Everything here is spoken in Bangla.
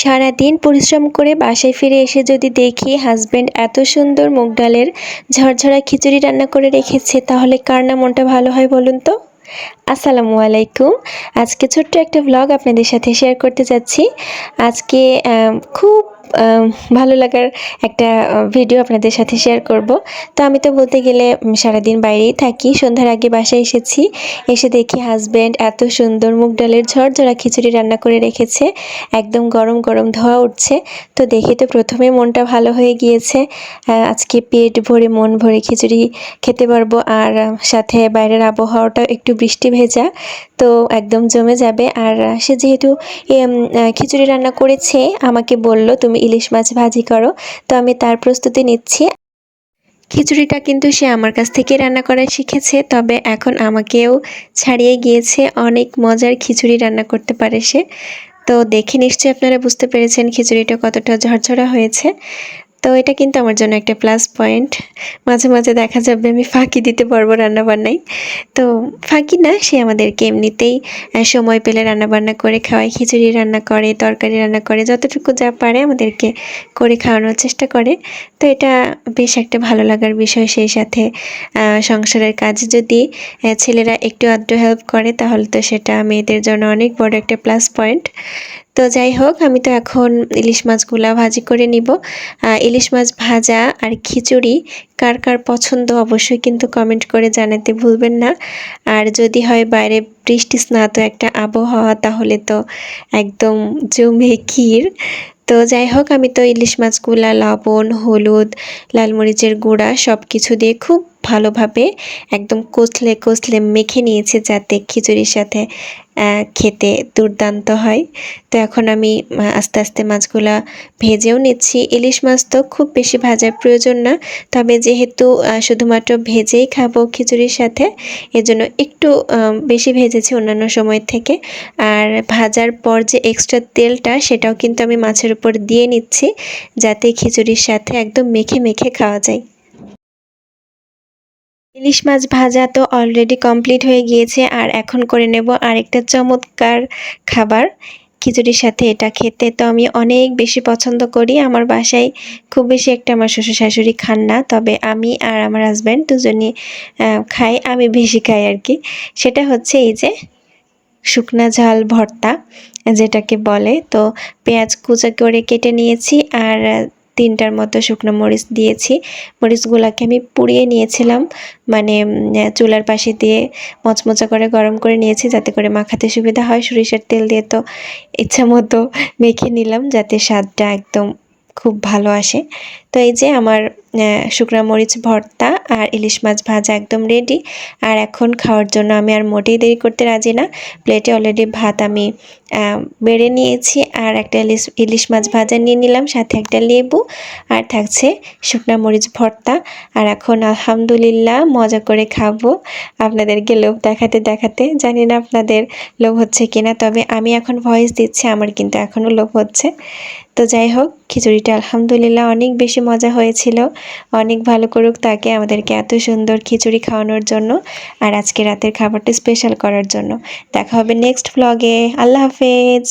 সারাদিন পরিশ্রম করে বাসায় ফিরে এসে যদি দেখি হাজব্যান্ড এত সুন্দর মুগ ডালের ঝরঝরা খিচুড়ি রান্না করে রেখেছে, তাহলে কার না মনটা ভালো হয় বলুন তো? আসসালামু আলাইকুম। আজকে ছোট্ট একটা ব্লগ আপনাদের সাথে শেয়ার করতে যাচ্ছি। আজকে খুব ভালো লাগার একটা ভিডিও আপনাদের সাথে শেয়ার করব। তো আমি তো বলতে গেলে সারাদিন বাইরেই থাকি। সন্ধ্যার আগে বাসায় এসেছি। এসে দেখি হাজব্যান্ড এত সুন্দর মুগ ডালের ঝরঝরা খিচুড়ি রান্না করে রেখেছে। একদম গরম গরম ধোয়া উঠছে। তো দেখে তো প্রথমে মনটা ভালো হয়ে গিয়েছে। আজকে পেট ভরে, মন ভরে খিচুড়ি খেতে পারব। আর সাথে বাইরের আবহাওয়াটা একটু বৃষ্টি ভেজা। তো একদম জমে যাবে। আর, সে যেহেতু খিচুড়ি রান্না করেছে, আমাকে বলল, তুমি ইলিশ মাছ ভাজি করো, তো আমি তার প্রস্তুতি নিচ্ছি। খিচুড়িটা কিন্তু সে আমার কাছ থেকে রান্না করা শিখেছে, তবে এখন আমাকেও ছাড়িয়ে গিয়েছে, অনেক মজার খিচুড়ি রান্না করতে পারে সে। তো দেখে নিশ্চয়ই আপনারা বুঝতে পেরেছেন খিচুড়িটা কতটা ঝরঝরা হয়েছে। তো এটা কিন্তু আমার জন্য একটা প্লাস পয়েন্ট মাঝে মাঝে দেখা যাবে আমি ফাঁকি দিতে পারব রান্নাবান্নায়। তো ফাঁকি না, সে আমাদেরকে এমনিতেই সময় পেলে রান্নাবান্না করে খাওয়ায়, খিচুড়ি রান্না করে, তরকারি রান্না করে, যতটুকু যা পারে আমাদেরকে করে খাওয়ানোর চেষ্টা করে। তো এটা বেশ একটা ভালো লাগার বিষয় সেই সাথে। সংসারের কাজে যদি ছেলেরা একটু আধটু হেল্প করে, তাহলে তো সেটা মেয়েদের জন্য অনেক বড় একটা প্লাস পয়েন্ট তো যাই হোক, আমি তো এখন ইলিশ মাছগুলা ভাজি করে নিব। ইলিশ মাছ ভাজা আর খিচুড়ি কার কার পছন্দ অবশ্যই কিন্তু কমেন্ট করে জানাতে ভুলবেন না। আর যদি হয় বাইরে বৃষ্টি স্নাত একটা আবহাওয়া, তাহলে তো একদম জমে ক্ষীর। তো যাই হোক, আমি তো ইলিশ মাছগুলা লবণ, হলুদ, লাল মরিচের গুঁড়া সব কিছু দিয়ে খুব ভালোভাবে একদম কচলে কচলে মেখে নিয়েছি যাতে খিচুড়ির সাথে খেতে দুর্দান্ত হয়। তো এখন আমি আস্তে আস্তে মাছগুলা ভেজেও নিচ্ছি। ইলিশ মাছ তো খুব বেশি ভাজার প্রয়োজন না, তবে যেহেতু শুধুমাত্র ভেজেই খাব খিচুড়ির সাথে, এজন্য একটু বেশি ভেজেছি অন্যান্য সময় থেকে। আর ভাজার পর যে এক্সট্রা তেলটা, সেটাও কিন্তু আমি মাছের উপর দিয়ে নিচ্ছি, যাতে খিচুড়ির সাথে একদম মেখে মেখে খাওয়া যায়। ইলিশ মাছ ভাজা তো অলরেডি কমপ্লিট হয়ে গিয়েছে, আর এখন করে নেব আরেকটা চমৎকার খাবার, খিচুড়ির সাথে এটা খেতে। তো আমি অনেক বেশি পছন্দ করি, আমার বাসায় খুব বেশি একটা আমার শ্বশুর শাশুড়ি খান না, তবে আমি আর আমার হাজব্যান্ড দুজনই খাই, আমি বেশি খাই আর কি। সেটা হচ্ছে এই যে শুকনা ঝাল ভর্তা, যেটাকে বলে। তো পেঁয়াজ কুচা করে কেটে নিয়েছি, আর তিনটার মতো শুকনো মরিচ দিয়েছি। মরিচগুলোকে আমি পুড়িয়ে নিয়েছিলাম। মানে চুলার পাশে দিয়ে মচমচা করে গরম করে নিয়েছি যাতে করে মাখাতে সুবিধা হয়। সরিষার তেল দিয়ে তো ইচ্ছা মতো মেখে নিলাম যাতে স্বাদটা একদম খুব ভালো আসে। তো এই যে আমার শুকনা মরিচ, ভর্তা আর ইলিশ মাছ ভাজা একদম রেডি আর এখন খাওয়ার জন্য আমি আর মোটেই দেরি করতে রাজি না। প্লেটে অলরেডি ভাত আমি বেড়ে নিয়েছি আর একটা ইলিশ ইলিশ মাছ ভাজা নিয়ে নিলাম, সাথে একটা লেবু আর থাকছে শুকনা মরিচ, ভর্তা। আর এখন আলহামদুলিল্লাহ মজা করে খাব। আপনাদেরকে লোভ দেখাতে দেখাতে জানি না আপনাদের লোভ হচ্ছে কিনা, তবে আমি এখন ভয়েস দিচ্ছি, আমার কিন্তু এখনও লোভ হচ্ছে। তো যাই হোক, খিচুড়িটা আলহামদুলিল্লাহ অনেক বেশি মজা হয়েছিল। অনেক ভালো করুক তাকে আমাদেরকে এত সুন্দর খিচুড়ি খাওয়ানোর জন্য আর আজকে রাতের খাবারটা স্পেশাল করার জন্য। দেখা হবে নেক্সট ব্লগে আল্লাহ হাফেজ।